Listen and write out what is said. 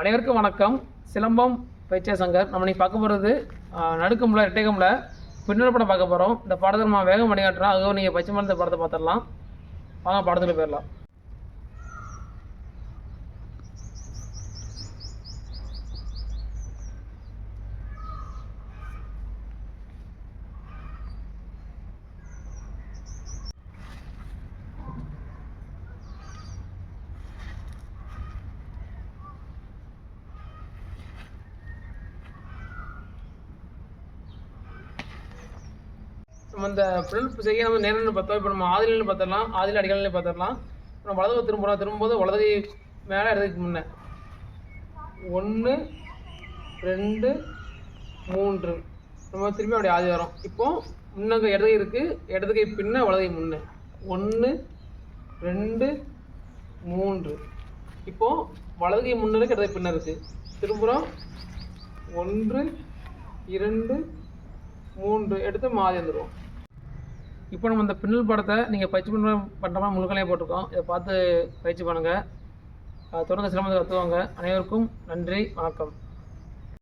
அனைவருக்கும் வணக்கம். சிலம்பம் பயிற்சியா நம்ம இன்னைக்கு பார்க்க போகிறது நடுக்கம்ல இரட்டைக்கம்ல பின்னர் படம் பார்க்க போகிறோம் இந்த படத்தை நம்ம வேகம் பண்ணி அதுவும் நீங்கள் பச்சை மருந்து படத்தை பார்த்துடலாம். வாங்க படத்தில் போயிடலாம். நம்ம இந்த பின்னல் செய்ய நம்ம நேரம் பார்த்தோம். இப்போ நம்ம ஆதிலிருந்து பார்த்துடலாம். ஆதில் அடிகளில் பார்த்துடலாம். நம்ம வலது திரும்புகிறோம் திரும்பும்போது வலது மேலே இடதுக்கு முன்னே. ஒன்று ரெண்டு மூன்று. நம்ம திரும்பி அப்படி ஆதி வரோம் இப்போ முன்னங்க இடது இருக்குது இடது பின்னே பின்ன வலது முன்னே. ஒன்று ரெண்டு மூன்று. இப்போ வலது கை முன்ன இடது பின்ன இருக்குது திரும்புகிறோம் ஒன்று இரண்டு மூன்று. எடுத்து மாறி வந்துடுவோம் இப்போ நம்ம இந்த பின்னல் படத்தை நீங்கள் பயிற்சி பண்ணுற பண்ணுற மாதிரி முழுக்கலையே போட்டிருக்கோம். இதை பார்த்து பயிற்சி பண்ணுங்கள் தொடர்ந்து சிரமத்தை கற்றுவாங்க அனைவருக்கும் நன்றி வணக்கம்.